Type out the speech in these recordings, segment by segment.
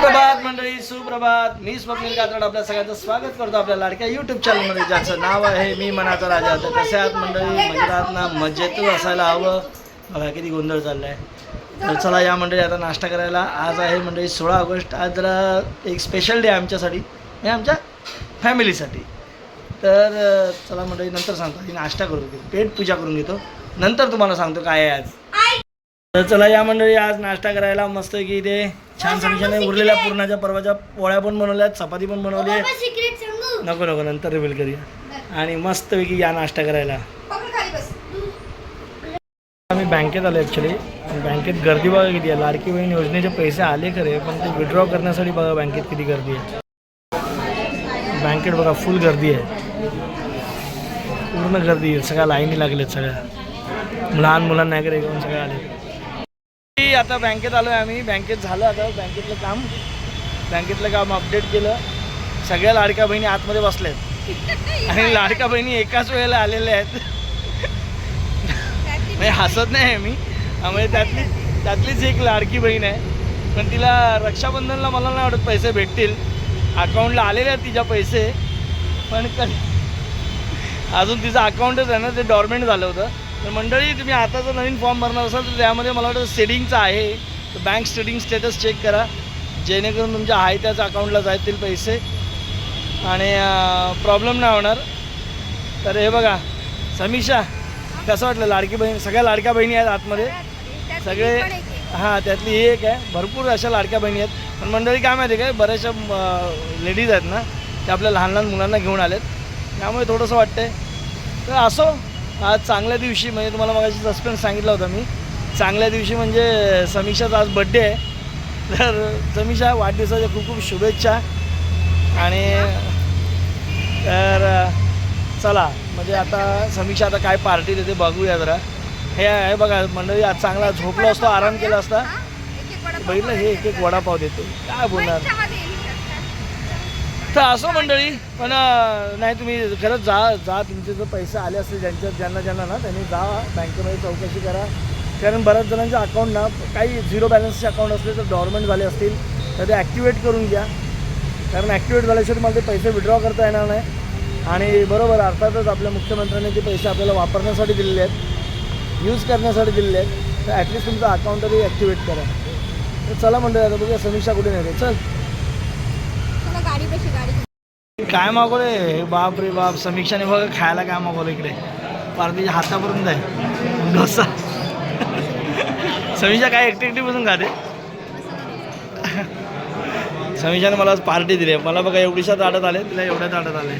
सुप्रभात मंडळी सुप्रभात. मी स्वप्नील कात्रड आपल्या सगळ्यांचं स्वागत करतो आपल्या लाडक्या युट्यूब चॅनलमध्ये ज्याचं नाव आहे मी मनाचा राजा. तर कसे आहात मंडळी? मजेत ना? मजेतच असायला हवं. बघा किती गोंधळ चाललाय. तर चला या मंडळी आता नाश्ता करायला. आज आहे मंडळी सोळा ऑगस्ट. आज जरा एक स्पेशल डे आमच्यासाठी. म्हणजे आमच्या फॅमिलीसाठी. तर चला मंडळी नंतर सांगतो. आधी नाश्ता करून घेतो. पेट पूजा करून घेतो. नंतर तुम्हाला सांगतो काय आहे आज. तर चला या मंडळी आज नाश्ता करायला मस्त की इथे छान समिशाने उरलेल्या पूर्णाच्या परवाच्या पोळ्या पण बनवल्यात चपाती पण बनवली. नको नको नंतर रिव्हील करूया. आणि मस्तपैकी या नाश्ता करायला. आम्ही बँकेत आलो ॲक्च्युली बँकेत गर्दी बघा किती आहे. लाडकी बहीण योजनेचे पैसे आले खरे पण ते विड्रॉ करण्यासाठी बघा बँकेत किती गर्दी आहे. बँकेत बघा फुल गर्दी आहे. पूर्ण गर्दी आहे. सगळ्या लाईनी लागल्यात सगळ्या. लहान मुलांना वगैरे घेऊन सगळे आले आता बँकेत आलो आहे आम्ही. बँकेत झालं आता बँकेतलं काम. बँकेतलं काम अपडेट केलं. सगळ्या लाडक्या बहिणी आतमध्ये बसल्यात आणि लाडक्या बहिणी एकाच वेळेला आलेल्या आहेत. म्हणजे हसत नाही आहे मी. म्हणजे त्यातली त्यातलीच एक लाडकी बहीण आहे. पण तिला रक्षाबंधनला मला नाही वाटत पैसे भेटतील. अकाउंटला आलेले आहेत तिच्या पैसे. पण कधी अजून तिचं अकाउंटच आहे ना ते डॉर्मेंट झालं होतं. तर मंडळी तुम्ही आता जर नवीन फॉर्म भरणार असाल तर त्यामध्ये मला वाटतं सेडिंगचं आहे. तर बँक सेडिंग स्टेटस चेक करा. जेणेकरून तुमच्या आहे त्याच अकाउंटला जातील पैसे. आणि प्रॉब्लेम नाही होणार. तर हे बघा समीक्षा कसं वाटलं? लाडकी बहीण सगळ्या लाडक्या बहिणी आहेत आतमध्ये. सगळे हां त्यातली ही एक आहे. भरपूर अशा लाडक्या बहिणी आहेत. पण मंडळी काय माहिती आहे काय? बऱ्याचशा लेडीज आहेत ना त्या आपल्या लहान लहान मुलांना घेऊन आलेत. त्यामुळे थोडंसं वाटतंय. तर असो आज चांगल्या दिवशी म्हणजे तुम्हाला मगाशी सस्पेन्स सांगितलं होतं मी. चांगल्या दिवशी म्हणजे समीक्षाचा आज बड्डे आहे. तर समीक्षा वाढदिवसाच्या खूप खूप शुभेच्छा. आणि तर चला म्हणजे आता समीक्षा आता काय पार्टी देते बघूया जरा. हे आहे बघा मंडळी आज चांगला झोपलो असतो आराम केला असता. बघितलं हे एक एक वडापाव देते. काय बोलणार? तर असो मंडळी पण नाही तुम्ही खरंच जा जा तुमचे जर पैसे आले असतील ज्यांच्या ज्यांना ज्यांना ना त्यांनी जा बँकेमध्ये चौकशी करा. कारण बऱ्याच जणांच्या अकाउंट ना काही झिरो बॅलन्सचे अकाउंट असले तर डॉर्मेंट झाले असतील तर ते ॲक्टिवेट करून घ्या. कारण ॲक्टिवेट झाल्याशिवाय मला ते पैसे विड्रॉ करता येणार नाही. आणि बरोबर अर्थातच आपल्या मुख्यमंत्र्यांनी ते पैसे आपल्याला वापरण्यासाठी दिलेले आहेत यूज करण्यासाठी दिलेले आहेत. तर ॲटलिस्ट तुमचं अकाउंट तरी ॲक्टिवेट करा. तर चला मंडळी आता बघूया समीक्षा कुठे नेते. चल. गाडी कशी गाडी काय मागवले बाप रे बाप. समीक्षाने बघा खायला काय मागवलं इकडे? पार्टीच्या हातापर्यंत आहे. डोसा. समीक्षा काय एकटी एकटी बसून खाते? समीक्षाने मला आज पार्टी दिली मला बघा एवढीशा ताटात आले तिला एवढ्या ताटात आले.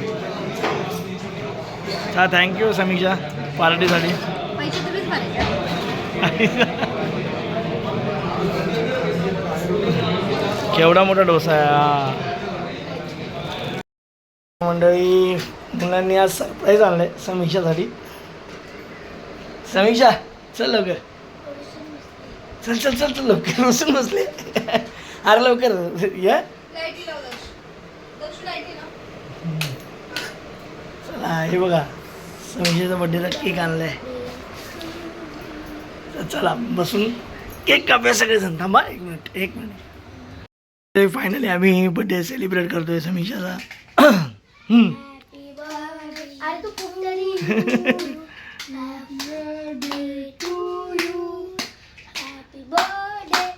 हा थँक्यू समीक्षा पार्टीसाठी. केवढा मोठा डोसा आहे हा. मंडळी मुलांनी आज सरप्राईज आणलंय समीक्षासाठी. समीक्षा चल लवकर. चल चल चल चल लवकर. बसून बसले. अरे लवकर. या. चला हे बघा. समीक्षाचा बड्डेला केक आणलाय. तर चला बसून केक कापूया सगळेजण. थांबा एक मिनिट एक मिनिट फायनली आम्ही बड्डे सेलिब्रेट करतोय समीक्षाचा. हम्म. अरे तू खूप तरी बर्थडे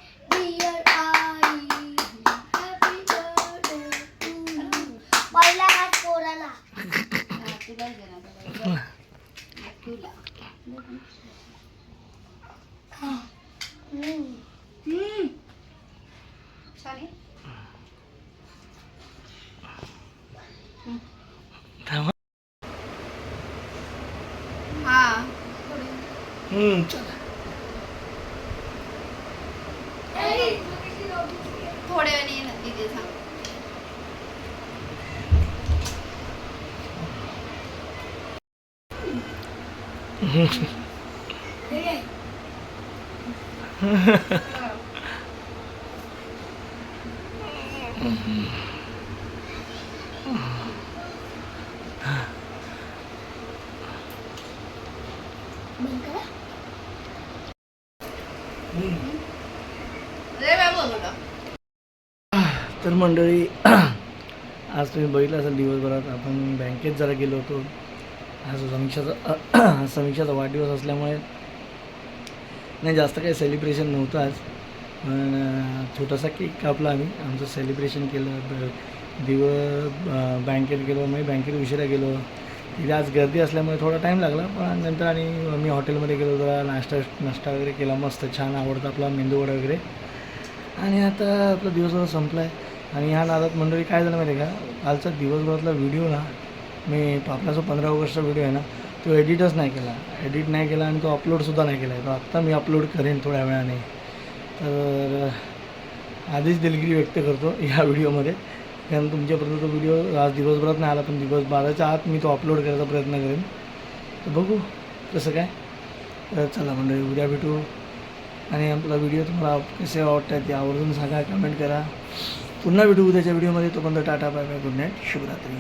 हा हम्म, चला थोड्या वेळाने ये ना तिथे सांग तर मंडळी आज तुम्ही बघितलं असेल दिवसभरात आपण बँकेत जरा गेलो होतो. आज समीक्षाचा समीक्षाचा वाढदिवस असल्यामुळे नाही जास्त काही सेलिब्रेशन नव्हतं आज. पण छोटासा केक कापला आम्ही. आमचं सेलिब्रेशन केलं. दिवस बँकेत गेलो मी बँकेत उशिरा गेलो. तिथे आज गर्दी असल्यामुळे थोडा टाईम लागला पण नंतर आणि मी हॉटेलमध्ये गेलो जरा नाश्ता नाश्ता वगैरे केला मस्त छान आवडतं आपला मेंदूवडा वगैरे. आणि आता आपला दिवसभर संपला आहे आणि ह्या नादात मंडळी काय झालं माहिती आहे का? कालचा दिवसभरातला व्हिडिओ ना मी आपला जो पंधरा ऑगस्टचा व्हिडिओ आहे ना तो एडिटच नाही केला. एडिट नाही केला आणि तो अपलोडसुद्धा नाही केला. आहे तो आत्ता मी अपलोड करेन थोड्या वेळाने. तर आधीच दिलगिरी व्यक्त करतो ह्या व्हिडिओमध्ये कारण तुमच्यापर्यंत तो व्हिडिओ आज दिवसभरात नाही आला पण दिवस बाराच्या आत मी तो अपलोड करायचा प्रयत्न करेन. तर बघू कसं काय. तर चला मंडळी उद्या भेटू. आणि आपला व्हिडिओ तुम्हाला कसे वाटतात ते आवर्जून सांगा कमेंट करा. पुन्हा भेटू उद्याच्या व्हिडिओमध्ये तोपर्यंत tata bye bye good night शुभरात्री.